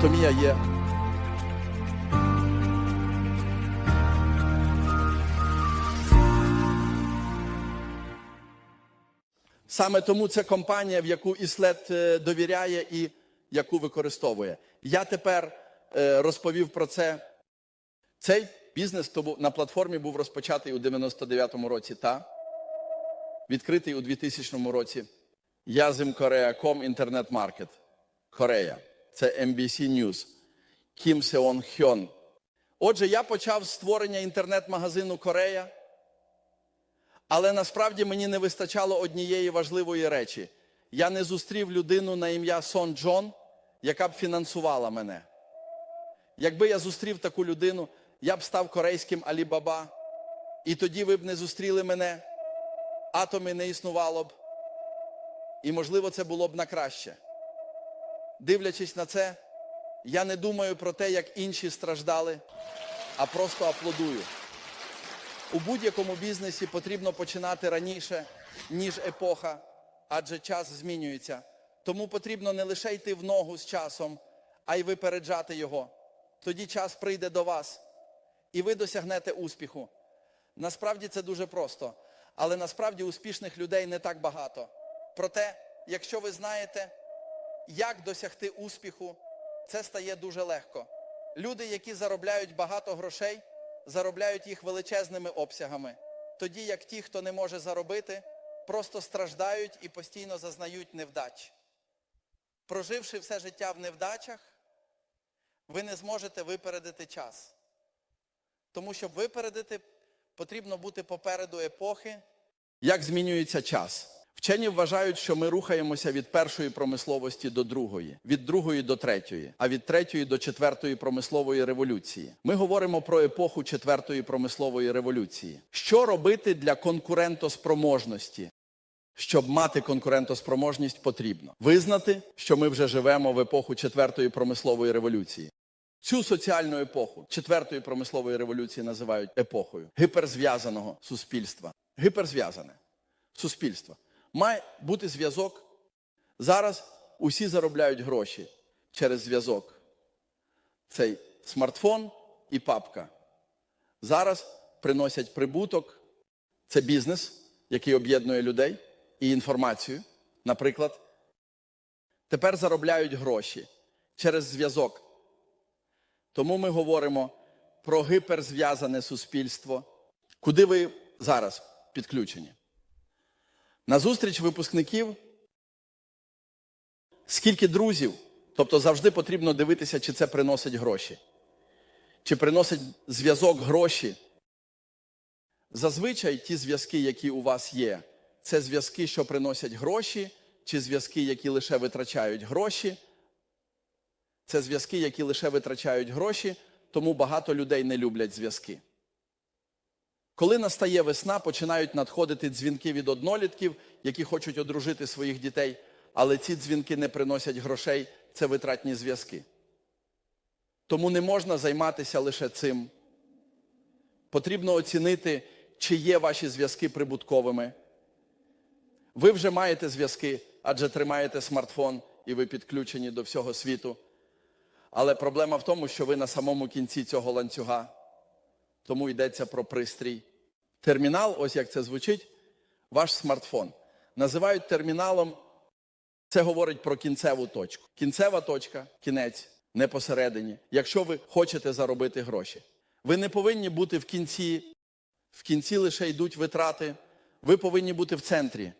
Анатомія є. Саме тому це компанія, в яку Іслет е, довіряє і яку використовує. Я тепер е, розповів про це. Цей бізнес на платформі був розпочатий у 99-му році та відкритий у 2000 році. Язим Korea.com інтернет-маркет. Корея. Це MBC News. Кім Сеон Хьон. Отже, я почав створення інтернет-магазину Корея. Але насправді мені не вистачало однієї важливої речі. Я не зустрів людину на ім'я Сон Джон, яка б фінансувала мене. Якби я зустрів таку людину, я б став корейським Алібаба, і тоді ви б не зустріли мене, атоми не існувало б. І, можливо, це було б на краще. Дивлячись на це, я не думаю про те, як інші страждали, а просто аплодую. У будь-якому бізнесі потрібно починати раніше, ніж епоха, адже час змінюється. Тому потрібно не лише йти в ногу з часом, а й випереджати його. Тоді час прийде до вас, і ви досягнете успіху. Насправді це дуже просто, але насправді успішних людей не так багато. Проте, якщо ви знаєте, як досягти успіху, це стає дуже легко. Люди, які заробляють багато грошей, заробляють їх величезними обсягами, тоді як ті, хто не може заробити, просто страждають і постійно зазнають невдач. Проживши все життя в невдачах, ви не зможете випередити час. Тому щоб випередити, потрібно бути попереду епохи. Як змінюється час? Вчені вважають, що ми рухаємося від першої промисловості до другої, від другої до третьої, а від третьої до четвертої промислової революції. Ми говоримо про епоху четвертої промислової революції. Що робити для конкурентоспроможності? Щоб мати конкурентоспроможність, потрібно визнати, що ми вже живемо в епоху четвертої промислової революції. Цю соціальну епоху четвертої промислової революції називають епохою гіперзв'язаного суспільства. Гіперзв'язане суспільство. Має бути зв'язок. Зараз усі заробляють гроші через зв'язок. Цей смартфон і папка. Зараз приносять прибуток. Це бізнес, який об'єднує людей і інформацію. Наприклад, тепер заробляють гроші через зв'язок. Тому ми говоримо про гіперзв'язане суспільство. Куди ви зараз підключені? На зустріч випускників, скільки друзів, тобто завжди потрібно дивитися, чи це приносить гроші, чи приносить зв'язок гроші. Зазвичай ті зв'язки, які у вас є, це зв'язки, що приносять гроші, чи зв'язки, які лише витрачають гроші. Це зв'язки, які лише витрачають гроші, тому багато людей не люблять зв'язки. Коли настає весна, починають надходити дзвінки від однолітків, які хочуть одружити своїх дітей, але ці дзвінки не приносять грошей, це витратні зв'язки. Тому не можна займатися лише цим. Потрібно оцінити, чи є ваші зв'язки прибутковими. Ви вже маєте зв'язки, адже тримаєте смартфон і ви підключені до всього світу. Але проблема в тому, що ви на самому кінці цього ланцюга. Тому йдеться про пристрій. Термінал, ось як це звучить, ваш смартфон. Називають терміналом, це говорить про кінцеву точку. Кінцева точка, кінець, не посередині, якщо ви хочете заробити гроші. Ви не повинні бути в кінці, в кінці лише йдуть витрати. Ви повинні бути в центрі.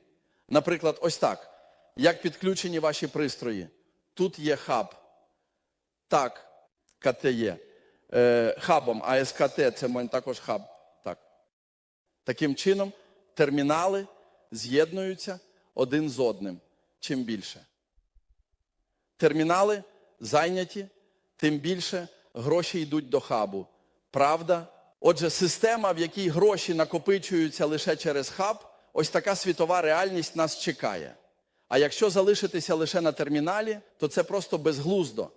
Наприклад, ось так. Як підключені ваші пристрої. Тут є хаб. Так, КТ є. Е, хабом, а СКТ це також хаб. Так. Таким чином, термінали з'єднуються один з одним. Чим більше. Термінали зайняті, тим більше гроші йдуть до хабу. Правда? Отже, система, в якій гроші накопичуються лише через хаб, ось така світова реальність нас чекає. А якщо залишитися лише на терміналі, то це просто безглуздо.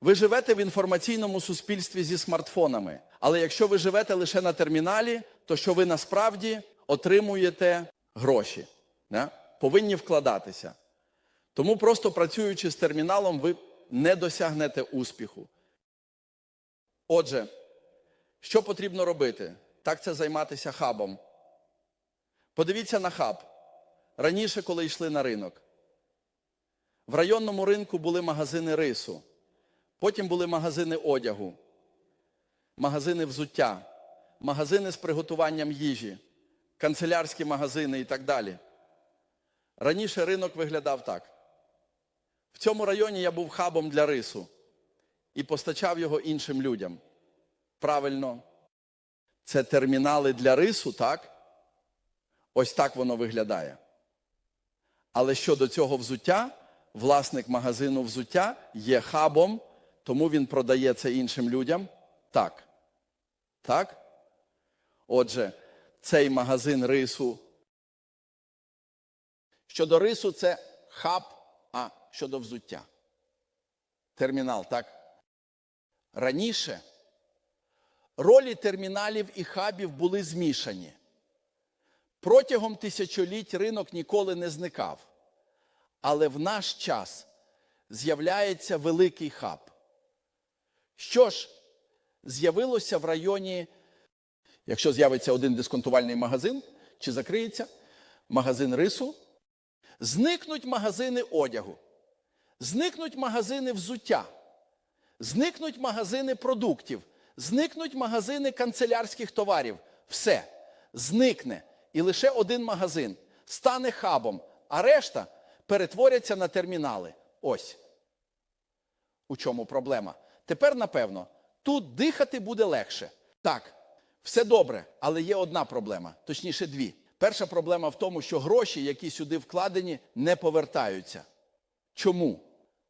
Ви живете в інформаційному суспільстві зі смартфонами. Але якщо ви живете лише на терміналі, то що ви насправді отримуєте гроші, не? повинні вкладатися. Тому просто працюючи з терміналом, ви не досягнете успіху. Отже, що потрібно робити? Так це займатися хабом. Подивіться на хаб. Раніше, коли йшли на ринок, в районному ринку були магазини рису, потім були магазини одягу, магазини взуття, магазини з приготуванням їжі, канцелярські магазини і так далі. Раніше ринок виглядав так. В цьому районі я був хабом для рису і постачав його іншим людям. Правильно, це термінали для рису, так? Ось так воно виглядає. Але щодо цього взуття, власник магазину взуття є хабом, тому він продає це іншим людям. Так. Так? Отже, цей магазин рису. Щодо рису, це хаб, а щодо взуття. Термінал, так? Раніше ролі терміналів і хабів були змішані. Протягом тисячоліть ринок ніколи не зникав. Але в наш час з'являється великий хаб. Що ж з'явилося в районі, якщо з'явиться один дисконтувальний магазин, чи закриється магазин рису, зникнуть магазини одягу, зникнуть магазини взуття, зникнуть магазини продуктів, зникнуть магазини канцелярських товарів. Все зникне. І лише один магазин стане хабом, а решта перетворяться на термінали. Ось. У чому проблема? Тепер, напевно, тут дихати буде легше. Так, все добре, але є одна проблема, точніше, дві. Перша проблема в тому, що гроші, які сюди вкладені, не повертаються. Чому?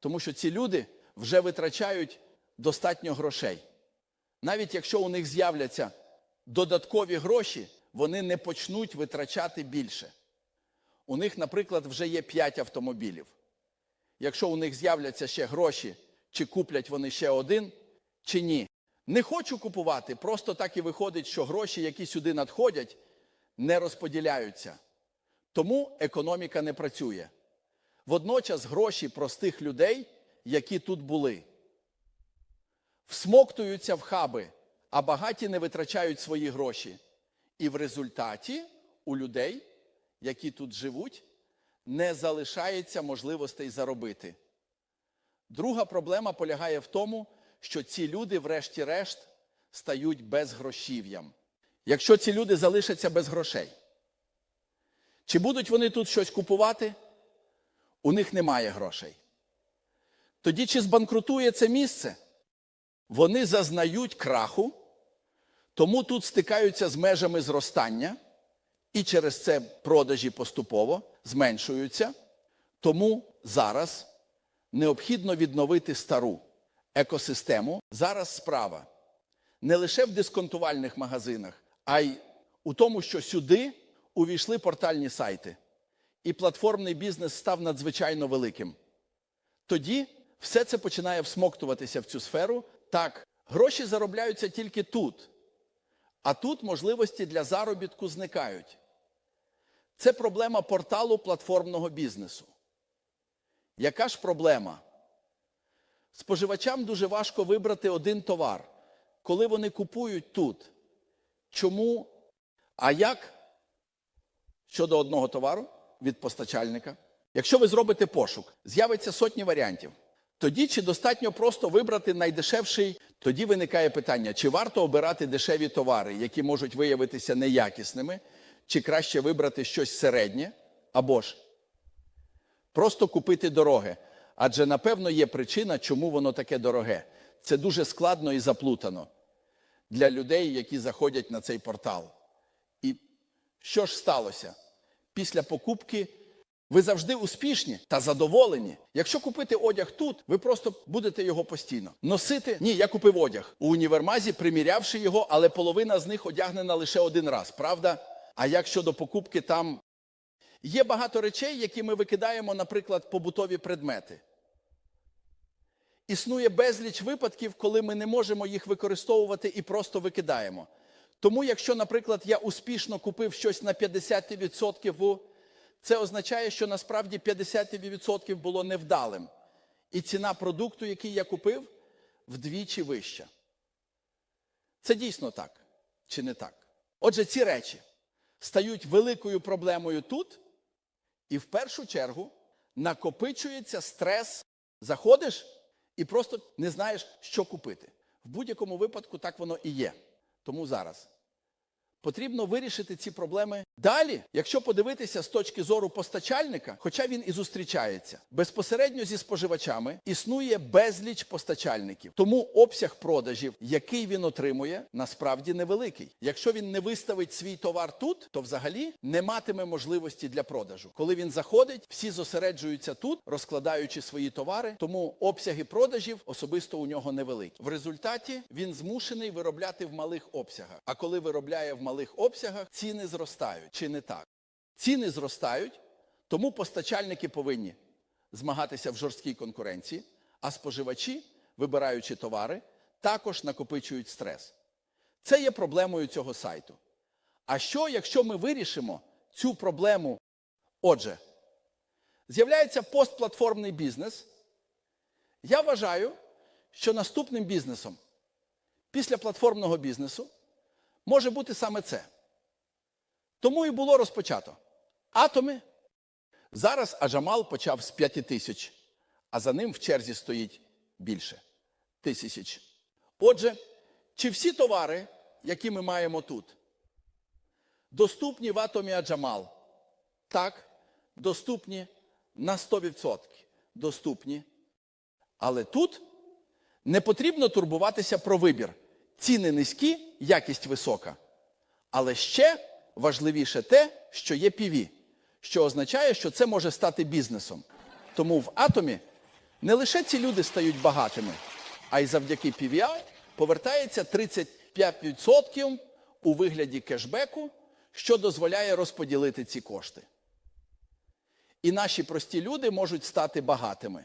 Тому що ці люди вже витрачають достатньо грошей. Навіть якщо у них з'являться додаткові гроші, вони не почнуть витрачати більше. У них, наприклад, вже є 5 автомобілів. Якщо у них з'являться ще гроші, чи куплять вони ще один, чи ні. Не хочу купувати, просто так і виходить, що гроші, які сюди надходять, не розподіляються. Тому економіка не працює. Водночас гроші простих людей, які тут були, всмоктуються в хаби, а багаті не витрачають свої гроші. І в результаті у людей, які тут живуть, не залишається можливостей заробити. Друга проблема полягає в тому, що ці люди, врешті-решт, стають безгрошів'ям. Якщо ці люди залишаться без грошей, чи будуть вони тут щось купувати? У них немає грошей. Тоді чи збанкрутує це місце? Вони зазнають краху. Тому тут стикаються з межами зростання, і через це продажі поступово зменшуються. Тому зараз необхідно відновити стару екосистему. Зараз справа не лише в дисконтувальних магазинах, а й у тому, що сюди увійшли портальні сайти, і платформний бізнес став надзвичайно великим. Тоді все це починає всмоктуватися в цю сферу. Так, гроші заробляються тільки тут. А тут можливості для заробітку зникають. Це проблема порталу платформного бізнесу. Яка ж проблема? Споживачам дуже важко вибрати один товар, коли вони купують тут. Чому? А як щодо одного товару від постачальника? Якщо ви зробите пошук, з'явиться сотні варіантів. Тоді чи достатньо просто вибрати найдешевший, тоді виникає питання, чи варто обирати дешеві товари, які можуть виявитися неякісними, чи краще вибрати щось середнє, або ж просто купити дороге. Адже, напевно, є причина, чому воно таке дороге. Це дуже складно і заплутано для людей, які заходять на цей портал. І що ж сталося? Після покупки ви завжди успішні та задоволені. Якщо купити одяг тут, ви просто будете його постійно носити. Ні, я купив одяг у універмазі, примірявши його, але половина з них одягнена лише один раз, правда? А як щодо покупки там є багато речей, які ми викидаємо, наприклад, побутові предмети. Існує безліч випадків, коли ми не можемо їх використовувати і просто викидаємо. Тому, якщо, наприклад, я успішно купив щось на 50%, це означає, що насправді 50% було невдалим. і ціна продукту, який я купив, вдвічі вища. Це дійсно так чи не так? Отже, ці речі стають великою проблемою тут, і в першу чергу накопичується стрес. Заходиш і просто не знаєш, що купити. В будь-якому випадку так воно і є. Тому зараз потрібно вирішити ці проблеми далі. Якщо подивитися з точки зору постачальника, хоча він і зустрічається безпосередньо зі споживачами, існує безліч постачальників. Тому обсяг продажів, який він отримує, насправді невеликий. Якщо він не виставить свій товар тут, то взагалі не матиме можливості для продажу. Коли він заходить, всі зосереджуються тут, розкладаючи свої товари, тому обсяги продажів особисто у нього невеликі. В результаті він змушений виробляти в малих обсягах. А коли виробляє в малих обсягах, ціни зростають. Чи не так? Ціни зростають, тому постачальники повинні змагатися в жорсткій конкуренції, а споживачі, вибираючи товари, також накопичують стрес. Це є проблемою цього сайту. А що, якщо ми вирішимо цю проблему? Отже, з'являється постплатформний бізнес. Я вважаю, що наступним бізнесом після платформного бізнесу може бути саме це. Тому і було розпочато. Атоми. Зараз Аджамал почав з 5 тисяч, а за ним в черзі стоїть більше тисяч. Отже, чи всі товари, які ми маємо тут, доступні в атомі Аджамал? Так, доступні на 100%. Доступні. Але тут не потрібно турбуватися про вибір. Ціни низькі, якість висока. Але ще важливіше те, що є PV, що означає, що це може стати бізнесом. Тому в атомі не лише ці люди стають багатими, а й завдяки PVI повертається 35% у вигляді кешбеку, що дозволяє розподілити ці кошти. І наші прості люди можуть стати багатими.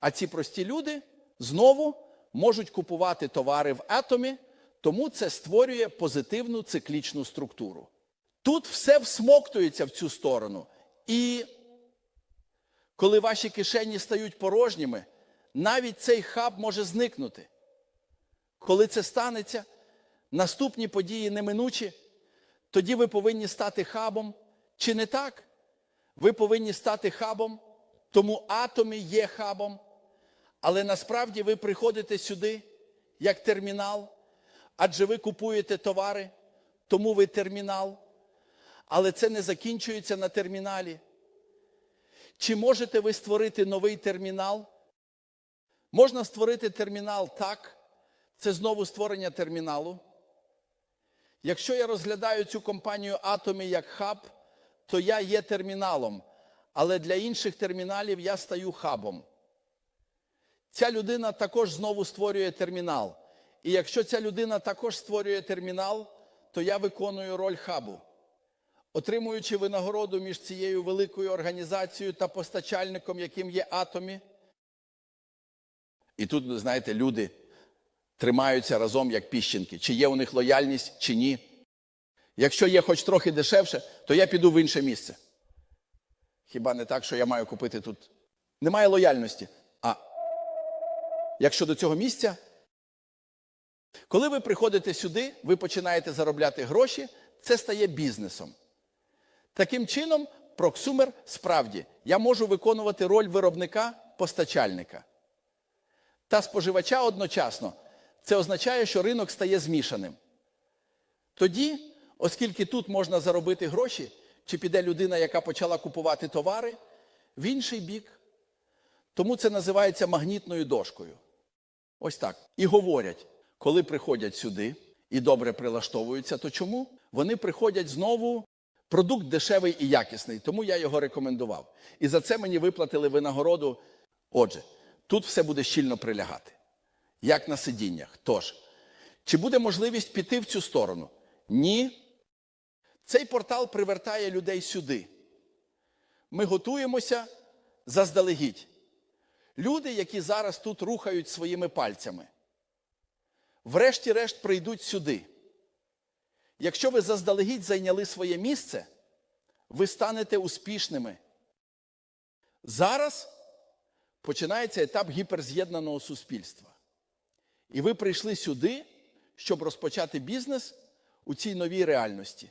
А ці прості люди знову можуть купувати товари в атомі, тому це створює позитивну циклічну структуру. Тут все всмоктується в цю сторону. І коли ваші кишені стають порожніми, навіть цей хаб може зникнути. Коли це станеться, наступні події неминучі, тоді ви повинні стати хабом. Чи не так? Ви повинні стати хабом, тому атоми є хабом. Але насправді ви приходите сюди як термінал, адже ви купуєте товари, тому ви термінал. Але це не закінчується на терміналі. Чи можете ви створити новий термінал? Можна створити термінал так, це знову створення терміналу. Якщо я розглядаю цю компанію Атомі як хаб, то я є терміналом, але для інших терміналів я стаю хабом. Ця людина також знову створює термінал. І якщо ця людина також створює термінал, то я виконую роль хабу. Отримуючи винагороду між цією великою організацією та постачальником, яким є атомі. І тут, знаєте, люди тримаються разом як піщинки. Чи є у них лояльність, чи ні. Якщо є хоч трохи дешевше, то я піду в інше місце. Хіба не так, що я маю купити тут? Немає лояльності. А якщо до цього місця, коли ви приходите сюди, ви починаєте заробляти гроші, це стає бізнесом. Таким чином, проксумер справді я можу виконувати роль виробника постачальника та споживача одночасно. Це означає, що ринок стає змішаним. Тоді, оскільки тут можна заробити гроші, чи піде людина, яка почала купувати товари, в інший бік. Тому це називається магнітною дошкою. Ось так. І говорять, коли приходять сюди і добре прилаштовуються, то чому? Вони приходять знову. Продукт дешевий і якісний, тому я його рекомендував. І за це мені виплатили винагороду. Отже, тут все буде щільно прилягати, як на сидіннях. Тож, чи буде можливість піти в цю сторону? Ні. Цей портал привертає людей сюди. Ми готуємося заздалегідь. Люди, які зараз тут рухають своїми пальцями, врешті-решт прийдуть сюди. Якщо ви заздалегідь зайняли своє місце, ви станете успішними. Зараз починається етап гіперз'єднаного суспільства. І ви прийшли сюди, щоб розпочати бізнес у цій новій реальності.